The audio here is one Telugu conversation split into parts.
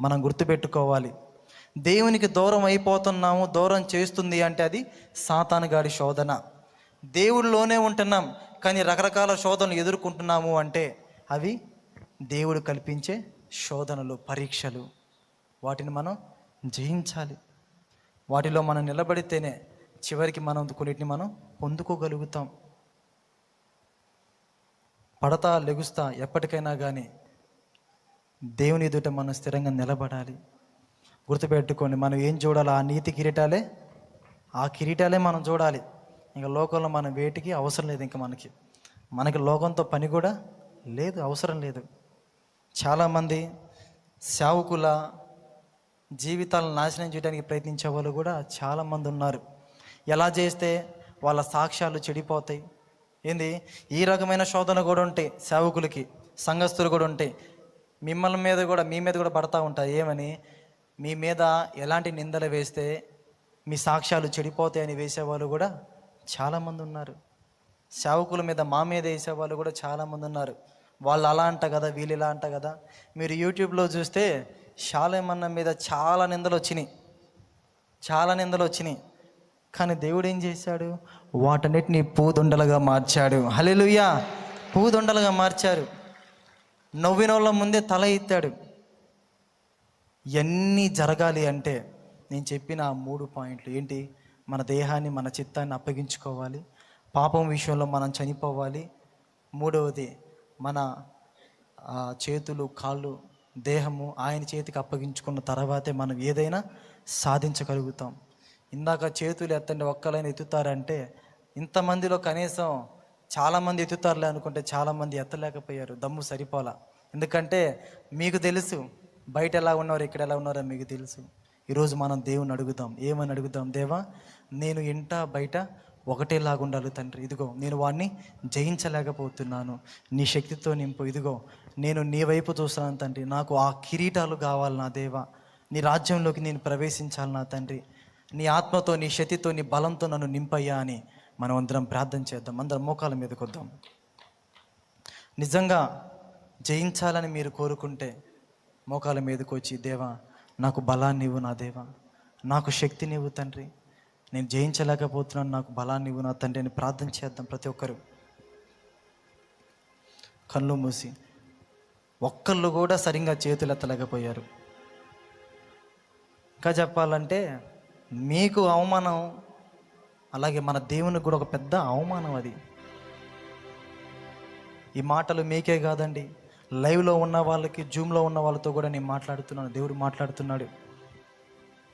మనం గుర్తుపెట్టుకోవాలి. దేవునికి దూరం అయిపోతున్నాము దూరం చేస్తుంది అంటే అది సాతానుగాడి శోధన. దేవుడిలోనే ఉంటున్నాం కానీ రకరకాల శోధనలు ఎదుర్కొంటున్నాము అంటే అవి దేవుడు కల్పించే శోధనలు పరీక్షలు. వాటిని మనం జయించాలి. వాటిలో మనం నిలబడితేనే చివరికి మనం కొన్నిటిని మనం పొందుకోగలుగుతాం. పడతా లెగుస్తా ఎప్పటికైనా కానీ దేవుని ఎదుట మనం స్థిరంగా నిలబడాలి. గుర్తుపెట్టుకోండి మనం ఏం చూడాలి ఆ నీతి కిరీటాలే ఆ కిరీటాలే మనం చూడాలి. ఇంకా లోకంలో మనం వేటికి అవసరం లేదు ఇంకా మనకి. మనకి లోకంతో పని కూడా లేదు అవసరం లేదు. చాలామంది సేవకుల జీవితాలను నాశనం చేయడానికి ప్రయత్నించే వాళ్ళు కూడా చాలామంది ఉన్నారు. ఎలా చేస్తే వాళ్ళ సాక్ష్యాలు చెడిపోతాయి? ఏంది? ఈ రకమైన శోధన కూడా ఉంటాయి సేవకులకి సంఘస్థులు కూడా ఉంటాయి మిమ్మల్ని మీద కూడా మీ మీద కూడా పడతా ఉంటాయి ఏమని? మీ మీద ఎలాంటి నిందలు వేస్తే మీ సాక్ష్యాలు చెడిపోతాయని వేసేవాళ్ళు కూడా చాలామంది ఉన్నారు. సేవకుల మీద మా మీద వేసేవాళ్ళు కూడా చాలామంది ఉన్నారు. వాళ్ళు అలా అంట కదా వీళ్ళు ఇలా అంట కదా. మీరు యూట్యూబ్లో చూస్తే శాలేమన్న మీద చాలా నిందలు వచ్చినాయి. చాలా నిందలు వచ్చినాయి. కానీ దేవుడు ఏం చేశాడు? వాటన్నిటిని పూదుండలుగా మార్చాడు. హల్లెలూయా! పూదుండలుగా మార్చారు. నవ్విన వాళ్ళ ముందే తల ఎత్తాడు. ఇవన్నీ జరగాలి అంటే నేను చెప్పిన ఆ మూడు పాయింట్లు. ఏంటి? మన దేహాన్ని మన చిత్తాన్ని అప్పగించుకోవాలి. పాపం విషయంలో మనం చనిపోవాలి. మూడవది మన చేతులు కాళ్ళు దేహము ఆయన చేతికి అప్పగించుకున్న తర్వాతే మనం ఏదైనా సాధించగలుగుతాం. ఇందాక చేతులు ఎత్తండి ఒక్కలైనా ఎత్తుతారంటే ఇంతమందిలో కనీసం చాలామంది ఎత్తుతారులే అనుకుంటే చాలామంది ఎత్తలేకపోయారు. దమ్ము సరిపోలా. ఎందుకంటే మీకు తెలుసు బయట ఎలా ఉన్నారు ఇక్కడ ఎలా ఉన్నారో మీకు తెలుసు. ఈరోజు మనం దేవుని అడుగుదాం. ఏమని అడుగుదాం? దేవా నేను ఇంట బయట ఒకటేలాగా ఉండాలి తండ్రి. ఇదిగో నేను వాడిని జయించలేకపోతున్నాను. నీ శక్తితో నింపు. ఇదిగో నేను నీ వైపు చూస్తున్నాను తండ్రి. నాకు ఆ కిరీటాలు కావాలి నా దేవా. నీ రాజ్యంలోకి నేను ప్రవేశించాలి నా తండ్రి. నీ ఆత్మతో నీ శక్తితో నీ బలంతో నన్ను నింపయ్యా అని మనం అందరం ప్రార్థన చేద్దాం. అందరం మోకాల మీదకి వద్దాం. నిజంగా జయించాలని మీరు కోరుకుంటే మోకాల మీదకి వచ్చి దేవా నాకు బలాన్ని ఇవ్వు నా దేవా. నాకు శక్తిని ఇవ్వు తండ్రి. నేను జయించలేకపోతున్నాను. నాకు బలాన్ని ఇవ్వు నా తండ్రి అని ప్రార్థన చేద్దాం ప్రతి ఒక్కరు. కళ్ళు మూసి. ఒక్కళ్ళు కూడా సరిగ్గా చేతులు ఎత్తలేకపోయారు. ఇంకా చెప్పాలంటే మీకు అవమానం అలాగే మన దేవునికి కూడా ఒక పెద్ద అవమానం అది. ఈ మాటలు మీకే కాదండి. లైవ్లో ఉన్న వాళ్ళకి జూమ్లో ఉన్న వాళ్ళతో కూడా నేను మాట్లాడుతున్నాను. దేవుడు మాట్లాడుతున్నాడు.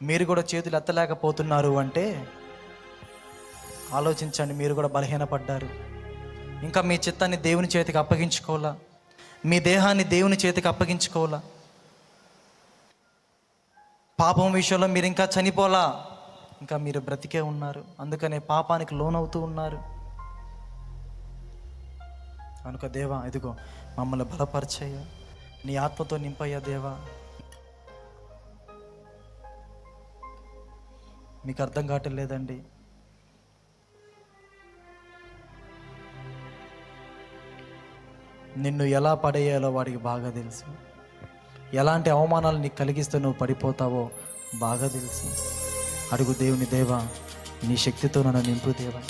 మీరు కూడా చేతులు ఎత్తలేకపోతున్నారు అంటే ఆలోచించండి మీరు కూడా బలహీనపడ్డారు. ఇంకా మీ చిత్తాన్ని దేవుని చేతికి అప్పగించుకోవాలా? మీ దేహాన్ని దేవుని చేతికి అప్పగించుకోవాలా? పాపం విషయంలో మీరు ఇంకా చనిపోలా ఇంకా మీరు బ్రతికే ఉన్నారు. అందుకనే పాపానికి లోనవుతూ ఉన్నారు. కనుక దేవా ఇదిగో మమ్మల్ని బలపరిచేయ. నీ ఆత్మతో నింపయ్యా దేవా. మీకు అర్థం కావటం లేదండి. నిన్ను ఎలా పడేయాలో వాడికి బాగా తెలుసు. ఎలాంటి అవమానాలు నీకు కలిగిస్తే నువ్వు పడిపోతావో బాగా తెలుసు. అడుగు దేవుని దేవా నీ శక్తితో నన్ను నింపు దేవా.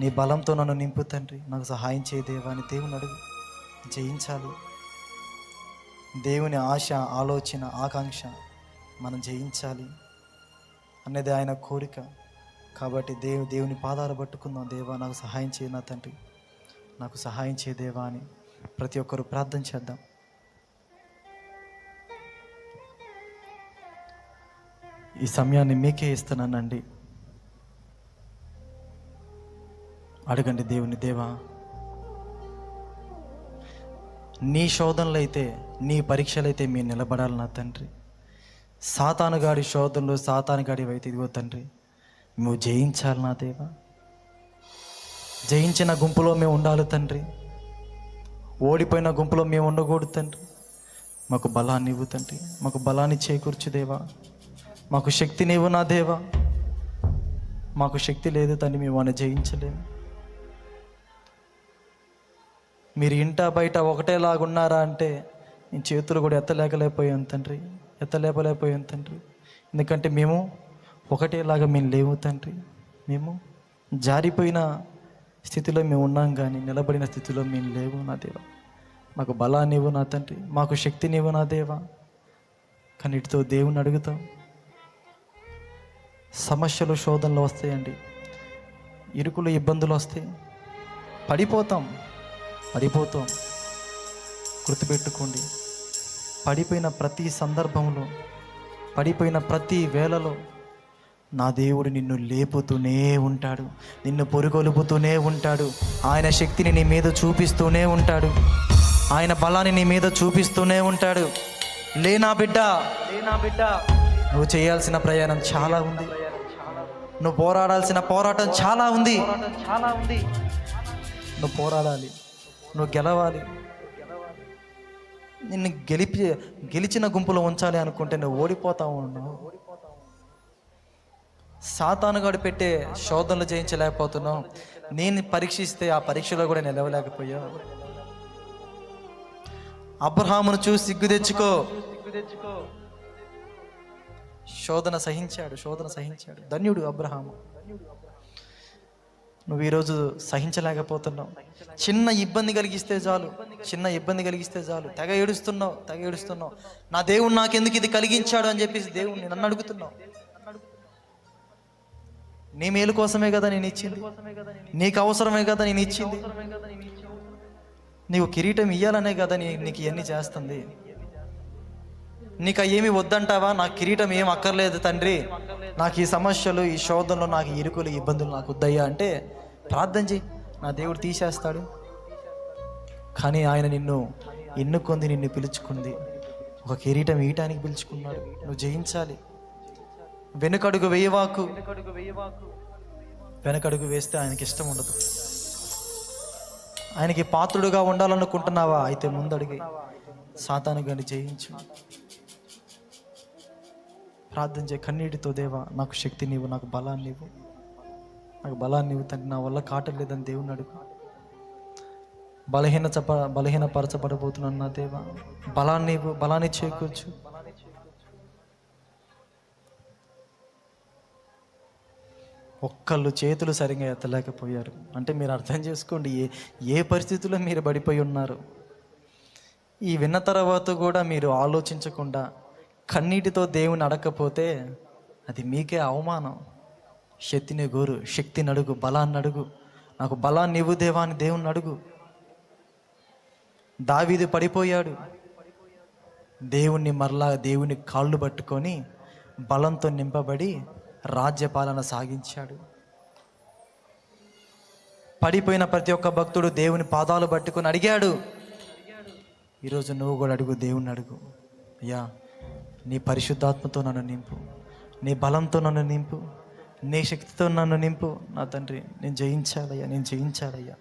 నీ బలంతో నన్ను నింపు తండ్రి. నాకు సహాయం చేయ దేవా అని దేవుని అడుగు. జయించాలి. దేవుని ఆశ ఆలోచన ఆకాంక్ష మనం జయించాలి అనేది ఆయన కోరిక. కాబట్టి దేవు దేవుని పాదాలు పట్టుకుందాం. దేవా నాకు సహాయం చేయ నా తండ్రి. నాకు సహాయం చేయ దేవా అని ప్రతి ఒక్కరు ప్రార్థన చేద్దాం. ఈ సమయాన్ని మీకే ఇస్తున్నానండి. అడగండి దేవుని దేవా నీ శోధనలు అయితే నీ పరీక్షలు అయితే మీరు నిలబడాలి నా తండ్రి. సాతానుగాడి శోధనలు సాతానుగాడి అయితే ఇదిగో తండ్రి మేము జయించాలి నా దేవా. జయించిన గుంపులో మేము ఉండాలి తండ్రి. ఓడిపోయిన గుంపులో మేము ఉండకూడదు తండ్రి. మాకు బలాన్ని ఇవ్వు తండ్రి. మాకు బలాన్ని చేకూర్చు దేవా. మాకు శక్తి నీవు నా దేవా. మాకు శక్తి లేదు దాన్ని మేము అని జయించలేము. మీరు ఇంట బయట ఒకటేలాగున్నారా అంటే నేను చేతులు కూడా ఎత్తలేకలేకపోయాను తండ్రి ఎత్తలేపలేకపోయాను తండ్రి. ఎందుకంటే మేము ఒకటేలాగా మేము లేవు తండ్రి. మేము జారిపోయిన స్థితిలో మేము ఉన్నాం కానీ నిలబడిన స్థితిలో మేము లేవు నా దేవ. మాకు బలాన్ని ఇవ్వు నా తండ్రి. మాకు శక్తిని ఇవ్వు నా దేవా. కన్నిటితో దేవుని అడుగుతాం. సమస్యలు శోధనలు వస్తాయండి. ఇరుకులు ఇబ్బందులు వస్తాయి. పడిపోతాం. పడిపోతాం. గుర్తుపెట్టుకోండి. పడిపోయిన ప్రతి సందర్భంలో పడిపోయిన ప్రతి వేళలో నా దేవుడు నిన్ను లేపుతూనే ఉంటాడు. నిన్ను పొరుగొలుపుతూనే ఉంటాడు. ఆయన శక్తిని నీ మీద చూపిస్తూనే ఉంటాడు. ఆయన బలాన్ని నీ మీద చూపిస్తూనే ఉంటాడు. లేనా బిడ్డ లేనా బిడ్డ. నువ్వు చేయాల్సిన ప్రయాణం చాలా ఉంది. నువ్వు పోరాడాల్సిన పోరాటం చాలా ఉంది. చాలా ఉంది నువ్వు పోరాడాలి. నువ్వు గెలవాలి. నిన్ను గెలిపి గెలిచిన గుంపులో ఉంచాలి అనుకుంటే నువ్వు ఓడిపోతా సాతానుగాడు పెట్టే శోధనలు జయించలేకపోతున్నావు. నేను పరీక్షిస్తే ఆ పరీక్షలో కూడా నిలవలేకపోయావు అబ్రహామును చూసి సిగ్గు తెచ్చుకో. శోధన సహించాడు శోధన సహించాడు. ధన్యుడు అబ్రహాము. నువ్వు ఈరోజు సహించలేకపోతున్నావు. చిన్న ఇబ్బంది కలిగిస్తే చాలు చిన్న ఇబ్బంది కలిగిస్తే చాలు. తెగ ఏడుస్తున్నావు తెగ ఏడుస్తున్నావు. నా దేవుడు నాకెందుకు ఇది కలిగించాడు అని చెప్పేసి దేవుడిని నన్ను అడుగుతున్నావు. నీ మేలు కోసమే కదా నేను ఇచ్చింది. నీకు అవసరమే కదా నేను ఇచ్చింది. నీకు కిరీటం ఇయ్యాలనే కదా నీ నీకు ఇవన్నీ చేస్తుంది. నీకు ఏమి వద్దంటావా? నా కిరీటం ఏం అక్కర్లేదు తండ్రి. నాకు ఈ సమస్యలు ఈ శోధనలు నాకు ఇరుకులు ఇబ్బందులు నాకు వద్దయ్యా అంటే ప్రార్థన చేయి నా దేవుడు తీసేస్తాడు. కానీ ఆయన నిన్ను ఎన్నుకుంది నిన్ను పిలుచుకుంది. ఒక కిరీటం ఇయటానికి పిలుచుకున్నాడు. నువ్వు జయించాలి. వెనుకడుగు వేయవాకు. వెనకడుగు వేస్తే ఆయనకి ఇష్టం ఉండదు. ఆయనకి పాత్రుడుగా ఉండాలనుకుంటున్నావా? అయితే ముందడిగి. సాతాను గని జయించు. ప్రార్థన చేయ. కన్నీటితో దేవా నాకు శక్తి నీవు నాకు బలాన్ని నీవు. నాకు బలాన్ని ఇవ్వు తండ్రి నా వల్ల కాటలేదని దేవుని అడుగు. బలహీన చప బలహీన పరచబడబోతున్నాను నా దేవా. బలాన్ని ఇవ్వు, బలాన్ని చేకూర్చు. ఒక్కళ్ళు చేతులు సరిగా ఎత్తలేకపోయారు. అంటే మీరు అర్థం చేసుకోండి ఏ ఏ పరిస్థితుల్లో మీరు పడిపోయి ఉన్నారు? ఈ విన్న తర్వాత కూడా మీరు ఆలోచించకుండా కన్నీటితో దేవుని అడగకపోతే అది మీకే అవమానం. శక్తిని గోరు శక్తిని అడుగు బలాన్ని అడుగు. నాకు బలాన్ని ఇవ్వు దేవా అని దేవుని అడుగు. దావీది పడిపోయాడు. దేవుణ్ణి మరలా దేవుని కాళ్ళు పట్టుకొని బలంతో నింపబడి రాజ్యపాలన సాగించాడు. పడిపోయిన ప్రతి ఒక్క భక్తుడు దేవుని పాదాలు పట్టుకొని అడిగాడు ఈరోజు నువ్వు కూడా అడుగు దేవుణ్ణి అడుగు. అయ్యా నీ పరిశుద్ధాత్మతో నన్ను నింపు. నీ బలంతో నన్ను నింపు. నీ శక్తితో నన్ను నింపు. నా తండ్రి నేను జయించాలయ్యా నేను జయించాలయ్యా.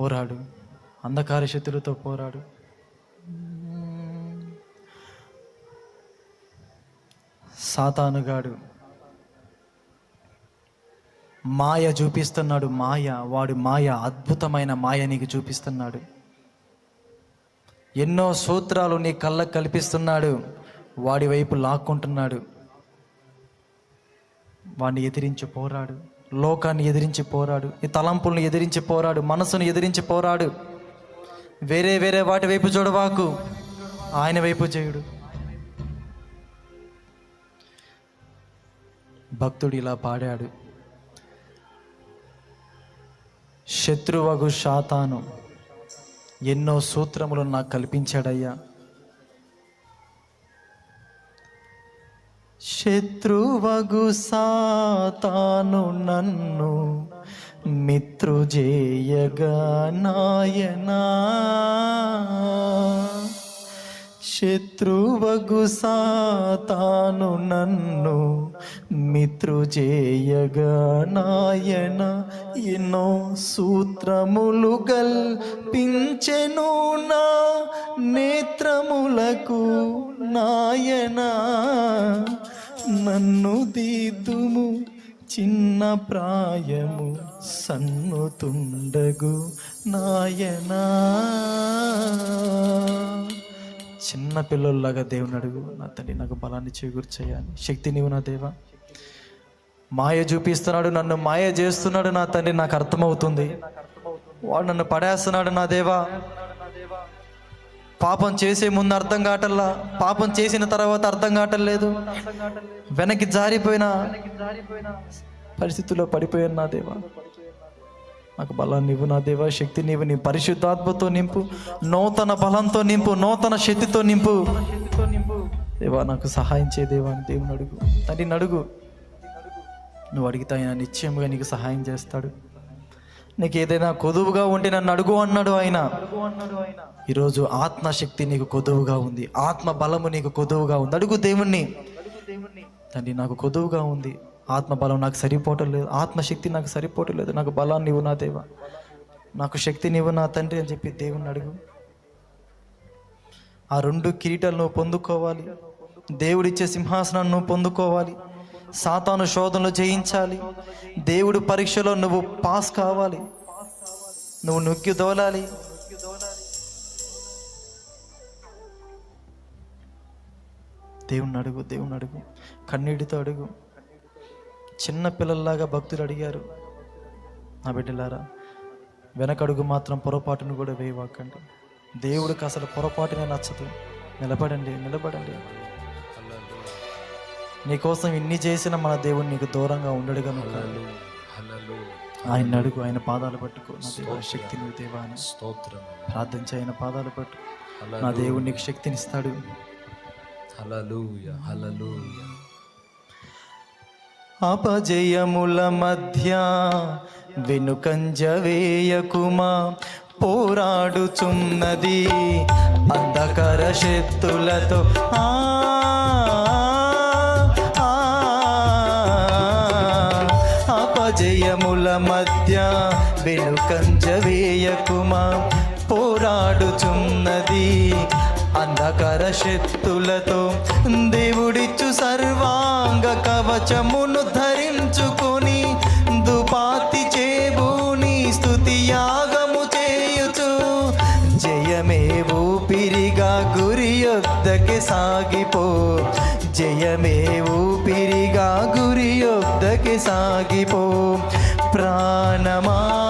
పోరాడు. అంధకార శక్తులతో పోరాడు. సాతానుగాడు. మాయ చూపిస్తున్నాడు మాయ వాడు మాయ అద్భుతమైన మాయ నీకు చూపిస్తున్నాడు. ఎన్నో సూత్రాలు నీ కళ్ళకు కల్పిస్తున్నాడు వాడి వైపు లాక్కుంటున్నాడు. వాడిని ఎదిరించి పోరాడు లోకాన్ని ఎదిరించి పోరాడు ఈ తలంపులను ఎదిరించి పోరాడు మనసును ఎదిరించి పోరాడు. వేరే వేరే వాటి వైపు చూడవాకు ఆయన వైపు చేయుడు. భక్తుడు ఇలా పాడాడు. శత్రువగు శాతాను. ఎన్నో సూత్రములు నాకు కల్పించాడయ్యా. శత్రువగు సాతాను నన్ను మిత్రుజేయగా నాయనా. శత్రువగు సాతాను నన్ను మిత్రుజేయగా నాయన. ఎన్నో సూత్రములు గల్పించెను నా నేత్రములకు నాయనా. నన్ను దీతుము చిన్న ప్రాయము సన్నుతుండగు నాయనా. చిన్న పిల్లల్లాగా దేవుని అడుగు నా తండ్రి నాకు బలాన్ని చేకూర్చేయాలి శక్తి నీవు నా దేవా. మాయ చూపిస్తున్నాడు నన్ను మాయ చేస్తున్నాడు నా తండ్రి నాకు అర్థమవుతుంది. వాడు నన్ను పడేస్తున్నాడు నా దేవా. పాపం చేసే ముందు అర్థం కావటల్లా పాపం చేసిన తర్వాత అర్థం కావటం వెనక్కి జారిపోయిన పరిస్థితుల్లో పడిపోయాను నా దేవా. నాకు బలాన్ని నీవు నా దేవా శక్తి నీవు నీ పరిశుద్ధాత్మతో నింపు నూతన బలంతో నింపు నూతన శక్తితో నింపు. దేవా నాకు సహాయం చే దేవా అని దేవుని అడుగు. తండ్రి నడుగు. నువ్వు అడిగితే ఆయన నిశ్చయముగా నీకు సహాయం చేస్తాడు. నీకు ఏదైనా కొదువుగా ఉంటే నన్ను అడుగు అన్నాడు ఆయన. ఈరోజు ఆత్మశక్తి నీకు కొదువుగా ఉంది. ఆత్మ బలము నీకు కొదువుగా ఉంది. అడుగు దేవుణ్ణి. తండ్రి నాకు కొదువుగా ఉంది. ఆత్మబలం నాకు సరిపోవటం లేదు. ఆత్మశక్తి నాకు సరిపోవటం లేదు. నాకు బలాన్ని ఇవ్వు నా దేవా. నాకు శక్తిని ఇవ్వు నా తండ్రి అని చెప్పి దేవుణ్ణి అడుగు. ఆ రెండు కిరీటాలను పొందుకోవాలి. దేవుడిచ్చే సింహాసనాన్ని నువ్వు పొందుకోవాలి. సాతాను శోధనలు జయించాలి. దేవుడు పరీక్షలో నువ్వు పాస్ కావాలి. నువ్వు నొక్కి దోలాలి. దేవుణ్ణి అడుగు దేవుణ్ణి అడుగు. కన్నీటితో అడుగు. చిన్న పిల్లల్లాగా భక్తులు అడిగారు నా బిడ్డలారా వెనకడుగు మాత్రం పొరపాటును కూడా వేయవాకండి దేవుడికి అసలు పొరపాటునే నచ్చదు. నిలబడండి నిలబడండి. నీకోసం ఇన్ని చేసిన మన దేవుడు నీకు దూరంగా ఉండడు కనుక. ఆయన అడుగు ఆయన పాదాలు పట్టుకో. నా దేవా శక్తి నువ్వు దేవా అని. స్తోత్రం. ప్రార్థించి ఆయన పాదాలు పట్టు నా దేవుడు నీకు శక్తినిస్తాడు హల్లెలూయ హల్లెలూయ. అపజయముల మధ్య వెనుకంజ వేయకుమా? పోరాడుచున్నది అంధకర శక్తులతో. ఆ అపజయముల మధ్య వెనుకంజ వేయకుమా? పోరాడుచున్నది అంధకర శక్తులతో దేవుడిచ్చు సర్వాంగ కవచమును ధరించుకొని దుపాతి చేబూని స్తుతి యాగము చేయుచు. జయమే ఊపిరిగా గురి యొద్దకి సాగిపో. జయమే ఊపిరిగా గురి యొద్దకి సాగిపో. ప్రాణమా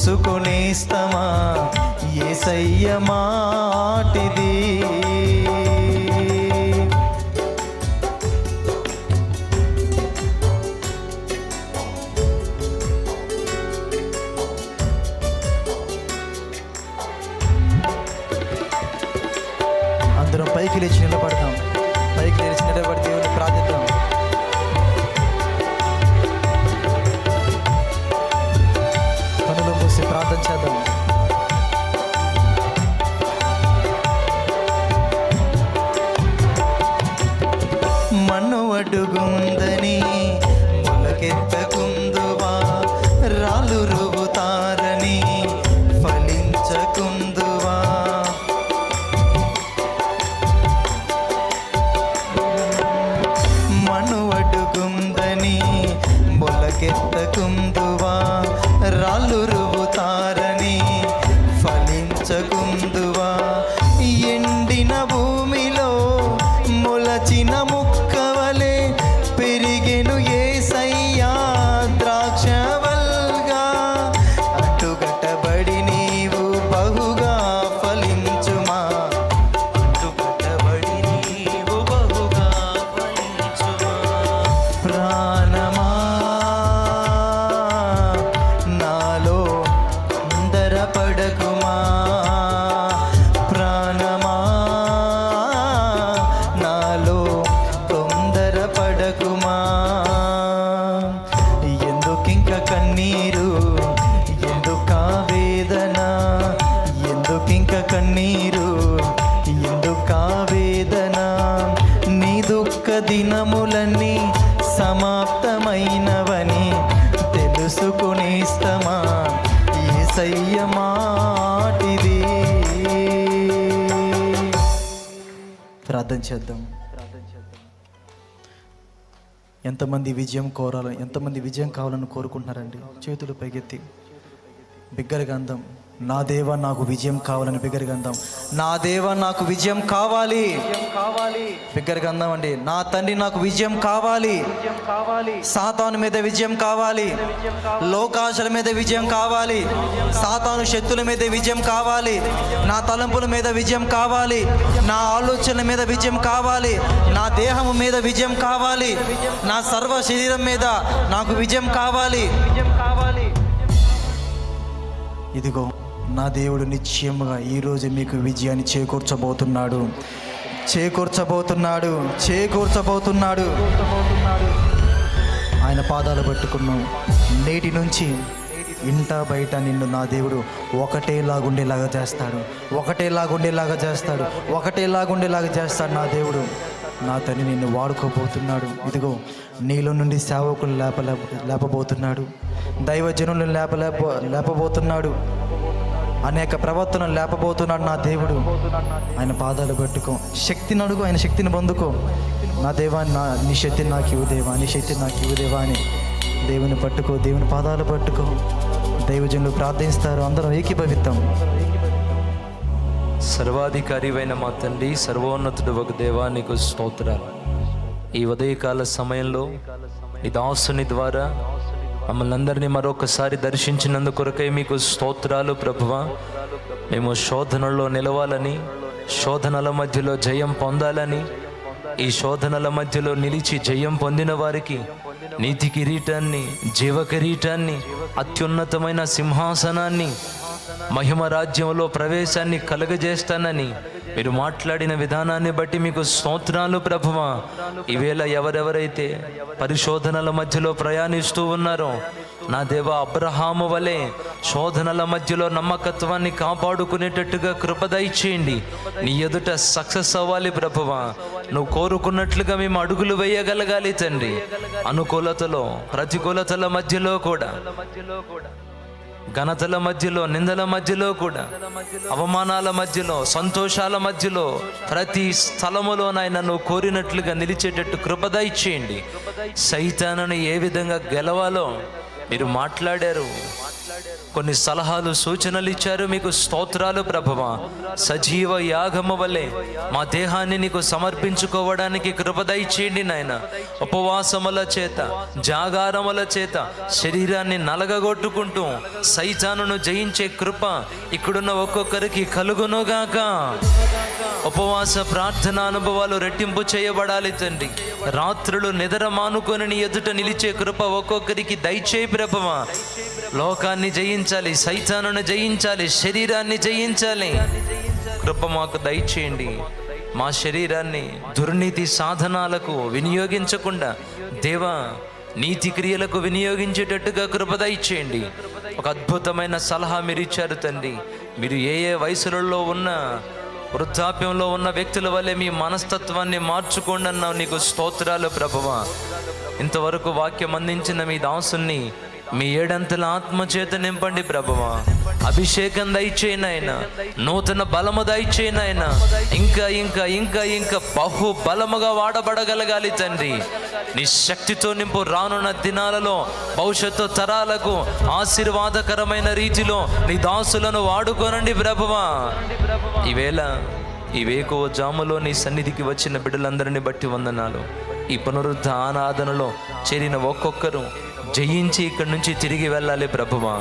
తెలుసుకునేస్తమా? ఏసయ్య మాటిది. பறக்கும் ప్రార్థన చేద్దాం. ఎంతమంది విజయం కోరాలని ఎంతమంది విజయం కావాలని కోరుకుంటున్నారండి? చేతులు పైకెత్తి. బిగ్గరగా అందాం నా దేవా నాకు విజయం కావాలని బిగ్గరగా అందాం నా దేవా నాకు విజయం కావాలి. కావాలి బిగ్గరగా అందామండి నా తండ్రి నాకు విజయం కావాలి. కావాలి సాతాను మీద విజయం కావాలి. లోకాశల మీద విజయం కావాలి. సాతాను శక్తుల మీద విజయం కావాలి. నా తలంపుల మీద విజయం కావాలి. నా ఆలోచనల మీద విజయం కావాలి. నా దేహము మీద విజయం కావాలి. నా సర్వ శరీరం మీద నాకు విజయం కావాలి విజయం కావాలి. ఇదిగో నా దేవుడు నిశ్చయముగా ఈరోజు మీకు విజయాన్ని చేకూర్చబోతున్నాడు. చేకూర్చబోతున్నాడు చేకూర్చబోతున్నాడు. ఆయన పాదాలు పట్టుకున్నాం. నేటి నుంచి ఇంట బయట నిన్ను నా దేవుడు ఒకటేలాగుండేలాగా చేస్తాడు. ఒకటేలాగుండేలాగా చేస్తాడు. ఒకటేలాగుండేలాగా చేస్తాడు నా దేవుడు. నా తల్లి నిన్ను వాడుకోబోతున్నాడు. ఇదిగో నీలో నుండి సేవకులు లేప లేపబోతున్నాడు. దైవజనులు లేప లేప లేపబోతున్నాడు. అనేక ప్రవర్తన లేపబోతున్నాడు నా దేవుడు. ఆయన పాదాలు పట్టుకో. శక్తిని అడుగు ఆయన శక్తిని పొందుకో. నా దేవా నా నీ శక్తి నాకు ఇవ్వు దేవా నీ శక్తి నాకు ఇవ్వు దేవా అని దేవుని పట్టుకో దేవుని పాదాలు పట్టుకో. దైవజనులు ప్రార్థిస్తారు అందరం ఏకీభవిస్తాం సర్వాధికారివైన మా తండ్రి సర్వోన్నతుడు ఒక దేవా నీకు స్తోత్రాలు. ఈ ఉదయకాల సమయంలో ఈ దాసుని ద్వారా మమ్మల్ని అందరినీ మరొకసారి దర్శించినందు కొరకై మీకు స్తోత్రాలు ప్రభువ. మేము శోధనలో నిలవాలని శోధనల మధ్యలో జయం పొందాలని ఈ శోధనల మధ్యలో నిలిచి జయం పొందిన వారికి నీతి కిరీటాన్ని జీవ కిరీటాన్ని అత్యున్నతమైన సింహాసనాన్ని మహిమ రాజ్యంలో ప్రవేశాన్ని కలుగజేస్తానని మీరు మాట్లాడిన విధానాన్ని బట్టి మీకు స్తోత్రాలు ప్రభువా. ఈవేళ ఎవరెవరైతే పరిశోధనల మధ్యలో ప్రయాణిస్తూ ఉన్నారో నా దేవ అబ్రహాము వలె శోధనల మధ్యలో నమ్మకత్వాన్ని కాపాడుకునేటట్టుగా కృపదయచేయండి నీ ఎదుట సక్సెస్ అవ్వాలి ప్రభువా. నువ్వు కోరుకున్నట్లుగా మేము అడుగులు వేయగలగాలి తండ్రి. అనుకూలతలో ప్రతికూలతల మధ్యలో కూడా. ఘనతల మధ్యలో నిందల మధ్యలో కూడా అవమానాల మధ్యలో సంతోషాల మధ్యలో ప్రతి స్థలములోనైనా నన్ను నువ్వు కోరినట్లుగా నిలిచేటట్టు కృపదయ ఇచ్చేయండి సైతానను ఏ విధంగా గెలవాలో మీరు మాట్లాడారు. కొన్ని సలహాలు సూచనలు ఇచ్చారు మీకు. స్తోత్రాలు ప్రభమా సజీవ యాగము వలె మా దేహాన్ని నీకు సమర్పించుకోవడానికి కృపదయచేయండి నాయన. ఉపవాసముల చేత జాగారముల చేత శరీరాన్ని నలగగొట్టుకుంటూ సైతానును జయించే కృప ఇక్కడున్న ఒక్కొక్కరికి కలుగునుగాక. ఉపవాస ప్రార్థన అనుభవాలు రెట్టింపు చేయబడాలి తండ్రి. రాత్రులు నిద్ర మానుకొని ఎదుట నిలిచే కృప ఒక్కొక్కరికి దయచేయి ప్రభవ. లోకాన్ని జయించాలి సైతానును జయించాలి శరీరాన్ని జయించాలి. కృప మాకు దయచేయండి. మా శరీరాన్ని దుర్నీతి సాధనాలకు వినియోగించకుండా దేవా నీతి క్రియలకు వినియోగించేటట్టుగా కృప దయచేయండి. ఒక అద్భుతమైన సలహా మీరు ఇచ్చారు తండ్రి. మీరు ఏ ఏ వయసులలో ఉన్న వృద్ధాప్యంలో ఉన్న వ్యక్తుల వల్లే మీ మనస్తత్వాన్ని మార్చుకోండి అన్నావు నీకు స్తోత్రాలు ప్రభువా. ఇంతవరకు వాక్యం అందించిన మీ దాసుని మీ ఏడంతల ఆత్మ చేత నింపండి ప్రభువా. అభిషేకం దయచేయనైనా నూతన బలము దయచేయనైనా ఇంకా ఇంకా ఇంకా ఇంకా బహు బలముగా వాడబడగలగాలి తండ్రి. నీ శక్తితో నింపు రానున్న దినాలలో భవిష్యత్తు తరాలకు ఆశీర్వాదకరమైన రీతిలో నీ దాసులను వాడుకోనండి ప్రభువా. ఈవేళ ఈ వేకో జాములో నీ సన్నిధికి వచ్చిన బిడ్డలందరిని బట్టి వందనాలు. ఈ పునరుద్ధ ఆరాధనలో చేరిన ఒక్కొక్కరు జయించి ఇక్కడి నుంచి తిరిగి వెళ్ళాలి ప్రభువా.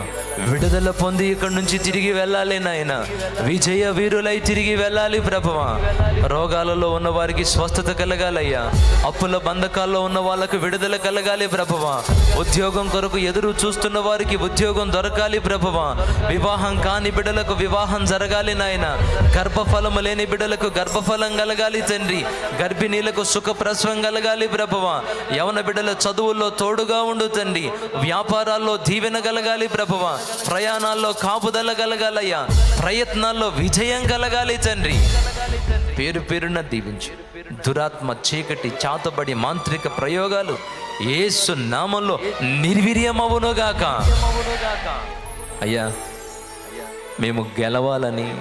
విడుదల పొంది ఇక్కడి నుంచి తిరిగి వెళ్ళాలి నాయన. విజయ వీరులై తిరిగి వెళ్ళాలి ప్రభవ. రోగాలలో ఉన్న వారికి స్వస్థత కలగాలయ్యా. అప్పుల బంధకాల్లో ఉన్న వాళ్ళకు విడుదల కలగాలి ప్రభవ. ఉద్యోగం కొరకు ఎదురు చూస్తున్న వారికి ఉద్యోగం దొరకాలి ప్రభవ. వివాహం కాని బిడ్డలకు వివాహం జరగాలి నాయన. గర్భఫలము లేని బిడ్డలకు గర్భఫలం కలగాలి తండ్రి. గర్భిణీలకు సుఖ ప్రసవం కలగాలి ప్రభవ. యవన బిడ్డల చదువుల్లో తోడుగా ఉండు తండ్రి. వ్యాపారాల్లో దీవెన కలగాలి ప్రభవ. ప్రయాణాల్లో కాపుదల కలగాలయ్యా. ప్రయత్నాల్లో విజయం కలగాలి తండ్రి. పేరు పేరున దీవించు. దురాత్మ చీకటి చాతబడి మాంత్రిక ప్రయోగాలు ఏసు నామంలో నిర్వీర్యమవునుగాక. అయ్యా మేము గెలవాలని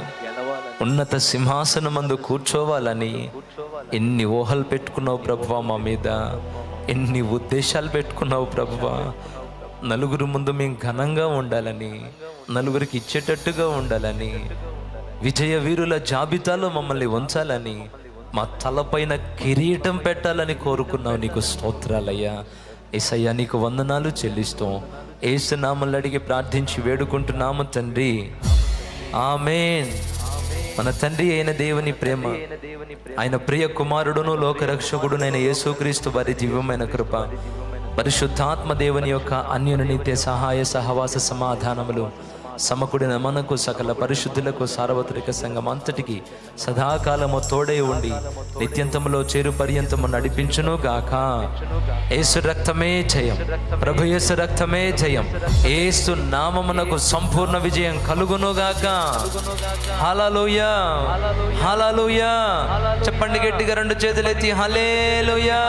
ఉన్నత సింహాసనమందు కూర్చోవాలని ఎన్ని ఊహలు పెట్టుకున్నావు ప్రభువా మా మీద ఎన్ని ఉద్దేశాలు పెట్టుకున్నావు ప్రభువా నలుగురు ముందు మేము ఘనంగా ఉండాలని నలుగురికి ఇచ్చేటట్టుగా ఉండాలని విజయ వీరుల జాబితాలో మమ్మల్ని ఉంచాలని మా తలపైన కిరీటం పెట్టాలని కోరుకున్నావు నీకు స్తోత్రాలయ్యా. ఏసయ్యా నీకు వందనాలు చెల్లిస్తాం. ఏసునామలు అడిగి ప్రార్థించి వేడుకుంటున్నాము తండ్రి. ఆమెన్. మన తండ్రి అయిన దేవుని ప్రేమ ఆయన ప్రియ కుమారుడును లోకరక్షకుడునైన యేసుక్రీస్తు వారి దివ్యమైన కృప పరిశుద్ధాత్మ దేవుని యొక్క అన్యుని నిత్య సహాయ సహవాస సమాధానములు సమకుడిన మనకు సకల పరిశుద్ధులకు సార్వత్రిక సంఘం అంతటికి సదాకాలము తోడై ఉండి నిత్యంతములో చేరు పర్యంతము నడిపించును గాక. ఏసు రక్తమే జయం. ప్రభు యేసు రక్తమే జయం. ఏసు నామమునకు సంపూర్ణ విజయం కలుగును గాక. హలలుయా హల్లెలూయా. చెప్పండి గట్టిగా రెండు చేతులెత్తి హల్లెలూయా.